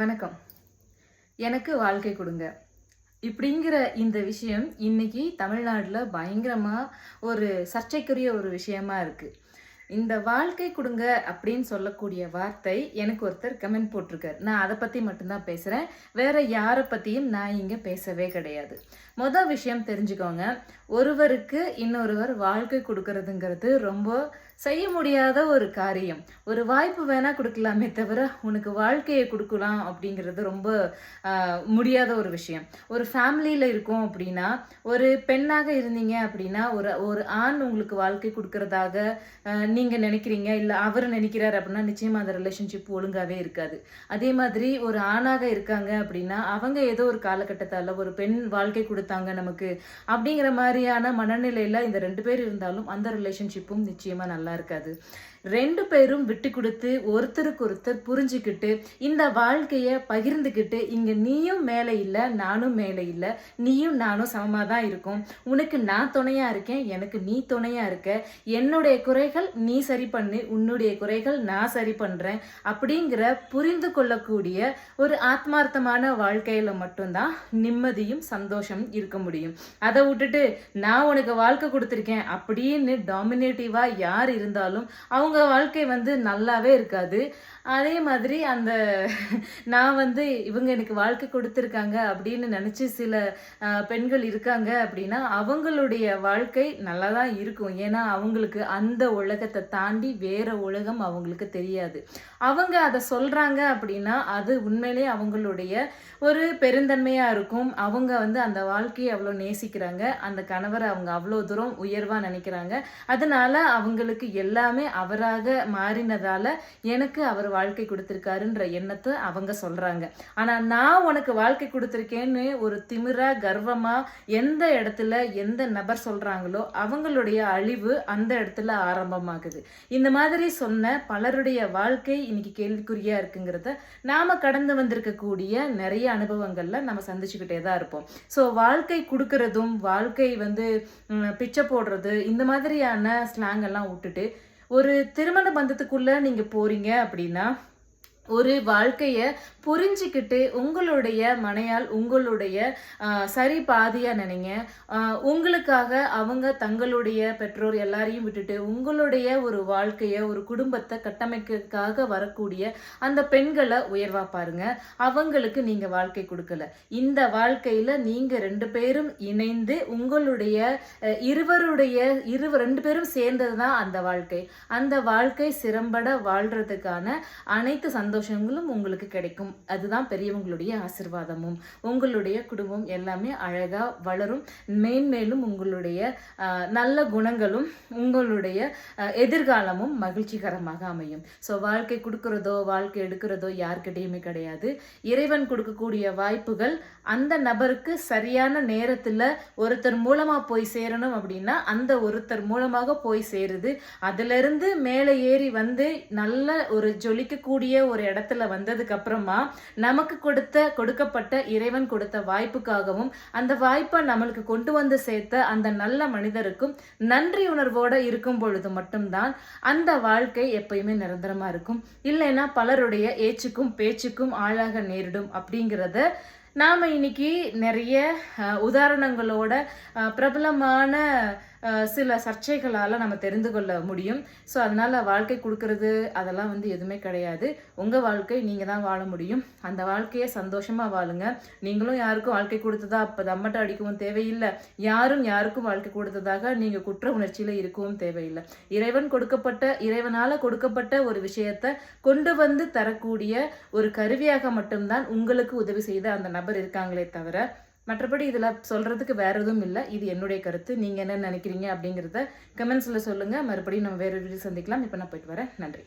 வணக்கம். எனக்கு வாழ்க்கை கொடுங்க. இப்படிங்கிற இந்த விஷயம் இன்னைக்கு தமிழ்நாட்டில் பயங்கரமாக ஒரு சர்ச்சைக்குரிய ஒரு விஷயமா இருக்குது இந்த வாழ்க்கை கொடுங்க அப்படின்னு சொல்லக்கூடிய வார்த்தை எனக்கு ஒருத்தர் கமெண்ட் போட்டிருக்காரு. நான் அதை பற்றி மட்டும்தான் பேசுகிறேன் வேற யாரை பற்றியும் நான் இங்கே பேசவே கிடையாது. மொதல் விஷயம் தெரிஞ்சுக்கோங்க. ஒருவருக்கு இன்னொருவர் வாழ்க்கை கொடுக்கறதுங்கிறது ரொம்ப செய்ய முடியாத ஒரு காரியம். ஒரு வாய்ப்பு வேணால் கொடுக்கலாமே தவிர உனக்கு வாழ்க்கையை கொடுக்கலாம் அப்படிங்கிறது ரொம்ப முடியாத ஒரு விஷயம். ஒரு ஃபேமிலியில் இருக்கோம் அப்படின்னா ஒரு பெண்ணாக இருந்தீங்க அப்படின்னா ஒரு ஒரு ஆண் உங்களுக்கு வாழ்க்கை கொடுக்கறதாக நீங்கள் நினைக்கிறீங்க இல்லை அவர் நினைக்கிறார் அப்படின்னா நிச்சயமாக அந்த ரிலேஷன்ஷிப் ஒழுங்காவே இருக்காது. அதே மாதிரி ஒரு ஆணாக இருக்காங்க அப்படின்னா அவங்க ஏதோ ஒரு காலகட்டத்தால் ஒரு பெண் வாழ்க்கை கொடுத்தாங்க நமக்கு அப்படிங்கிற மாதிரியான மனநிலையில் இந்த ரெண்டு பேர் இருந்தாலும் அந்த ரிலேஷன்ஷிப்பும் நிச்சயமாக நல்லா இருக்காது. ரெண்டு பேரும் விட்டு கொடுத்து ஒருத்தருக்கு ஒருத்தர் புரிஞ்சுக்கிட்டு இந்த வாழ்க்கையை பகிர்ந்துக்கிட்டு இங்கே நீயும் மேலே இல்லை நானும் மேலே இல்லை நீயும் நானும் சமமாக தான் இருக்கோம். உனக்கு நான் துணையாக இருக்கேன் எனக்கு நீ துணையாக இருக்க. என்னுடைய குறைகள் நீ சரி பண்ணு உன்னுடைய குறைகள் நான் சரி பண்ணுறேன் அப்படிங்கிற புரிந்து கொள்ளக்கூடிய ஒரு ஆத்மார்த்தமான வாழ்க்கையில் மட்டும்தான் நிம்மதியும் சந்தோஷம் இருக்க முடியும். அதை விட்டுட்டு நான் உனக்கு வாழ்க்கை கொடுத்துருக்கேன் அப்படின்னு டாமினேட்டிவாக யார் இருந்தாலும் அவங்க அவங்க வாழ்க்கை வந்து நல்லாவே இருக்காது. அதே மாதிரி அந்த நான் வந்து இவங்க எனக்கு வாழ்க்கை கொடுத்துருக்காங்க அப்படின்னு நினச்சி சில பெண்கள் இருக்காங்க அப்படின்னா அவங்களுடைய வாழ்க்கை நல்லா தான் இருக்கும். ஏன்னா அவங்களுக்கு அந்த உலகத்தை தாண்டி வேற உலகம் அவங்களுக்கு தெரியாது. அவங்க அதை சொல்கிறாங்க அப்படின்னா அது உண்மையிலே அவங்களுடைய ஒரு பெருந்தன்மையாக இருக்கும். அவங்க வந்து அந்த வாழ்க்கையை அவ்வளோ நேசிக்கிறாங்க. அந்த கணவரை அவங்க அவ்வளோ தூரம் உயர்வாக நினைக்கிறாங்க. அதனால அவங்களுக்கு எல்லாமே அவர் அவராக மாறினதால எனக்கு அவர் வாழ்க்கை கொடுத்துருக்காருன்ற எண்ணத்தை அவங்க சொல்றாங்க. ஆனா நான் உனக்கு வாழ்க்கை கொடுத்துருக்கேன்னு ஒரு திமிரா கர்வமா எந்த இடத்துல எந்த நபர் சொல்றாங்களோ அவங்களுடைய அழிவு அந்த இடத்துல ஆரம்பமாகுது. இந்த மாதிரி சொன்ன பலருடைய வாழ்க்கை இன்னைக்கு கேள்விக்குறியா இருக்குங்கிறத நாம கடந்து வந்திருக்கக்கூடிய நிறைய அனுபவங்கள்ல நம்ம சந்திச்சுக்கிட்டே தான் இருப்போம். ஸோ வாழ்க்கை கொடுக்கறதும் வாழ்க்கை வந்து பிச்சை போடுறது இந்த மாதிரியான ஸ்லாங் எல்லாம் விட்டுட்டு ஒரு திருமண பந்தத்துக்குள்ளே நீங்கள் போகிறீங்க அப்படின்னா ஒரு வாழ்க்கையை புரிஞ்சுக்கிட்டு உங்களுடைய மனையால் உங்களுடைய சரி பாதியாக நினைங்க. உங்களுக்காக அவங்க தங்களுடைய பெற்றோர் எல்லாரையும் விட்டுட்டு உங்களுடைய ஒரு வாழ்க்கையை ஒரு குடும்பத்தை கட்டமைக்கிறதுக்காக வரக்கூடிய அந்த பெண்களை உயர்வா பாருங்க. அவங்களுக்கு நீங்கள் வாழ்க்கை கொடுக்கல. இந்த வாழ்க்கையில் நீங்கள் ரெண்டு பேரும் இணைந்து உங்களுடைய இருவருடைய இரு ரெண்டு பேரும் சேர்ந்தது தான் அந்த வாழ்க்கை. அந்த வாழ்க்கை சிறம்பட வாழ்கிறதுக்கான அனைத்து சந்தோஷம் சந்தோஷங்களும் உங்களுக்கு கிடைக்கும். அதுதான் பெரியவங்களுடைய ஆசிர்வாதமும். உங்களுடைய குடும்பம் எல்லாமே அழகாக வளரும். மேன்மேலும் உங்களுடைய நல்ல குணங்களும் உங்களுடைய எதிர்காலமும் மகிழ்ச்சிகரமாக அமையும். ஸோ வாழ்க்கை கொடுக்கறதோ வாழ்க்கை எடுக்கிறதோ யார்கிட்டையுமே கிடையாது. இறைவன் கொடுக்கக்கூடிய வாய்ப்புகள் அந்த நபருக்கு சரியான நேரத்தில் ஒருத்தர் மூலமாக போய் சேரணும் அப்படின்னா அந்த ஒருத்தர் மூலமாக போய் சேருது. அதுலருந்து மேலே ஏறி வந்து நல்ல ஒரு ஜொலிக்கக்கூடிய ஒரு இடத்துல வந்ததுக்கு அப்புறமா நமக்கு கொடுத்த கொடுக்கப்பட்ட இறைவன் கொடுத்த வாய்ப்புக்காகவும் அந்த வாய்ப்பை நம்மளுக்கு கொண்டு வந்து சேர்த்த அந்த நல்ல மனிதருக்கும் நன்றி உணர்வோட இருக்கும் பொழுது மட்டும்தான் அந்த வாழ்க்கை எப்பயுமே நிரந்தரமா இருக்கும். இல்லைன்னா பலருடைய ஏச்சுக்கும் பேச்சுக்கும் ஆளாக நேரிடும் அப்படிங்கிறத நாம் இன்னைக்கு நிறைய உதாரணங்களோட பிரபலமான சில சர்ச்சைகளால் நம்ம தெரிந்து கொள்ள முடியும். ஸோ அதனால் வாழ்க்கை கொடுக்கறது அதெல்லாம் வந்து எதுவுமே கிடையாது. உங்கள் வாழ்க்கை நீங்கள் தான் வாழ முடியும். அந்த வாழ்க்கையை சந்தோஷமாக வாழுங்க. நீங்களும் யாருக்கும் வாழ்க்கை கொடுத்ததா அப்போ தம்மட்டை அடிக்கவும் தேவையில்லை. யாரும் யாருக்கும் வாழ்க்கை கொடுத்ததாக நீங்கள் குற்ற உணர்ச்சியில் இருக்கவும் தேவையில்லை. இறைவன் கொடுக்கப்பட்ட இறைவனால் கொடுக்கப்பட்ட ஒரு விஷயத்தை கொண்டு வந்து தரக்கூடிய ஒரு கருவியாக மட்டும்தான் உங்களுக்கு உதவி செய்த அந்த நபர் இருக்காங்களே தவிர மற்றபடி இதில் சொல்கிறதுக்கு வேற எதுவும் இல்லை. இது என்னுடைய கருத்து. நீங்கள் என்ன நினைக்கிறீங்க அப்படிங்கிறத கமெண்ட்ஸில் சொல்லுங்கள் மறுபடியும் நம்ம வேறு வீடியோ சந்திக்கலாம். இப்போ நான் போயிட்டு வரேன். நன்றி.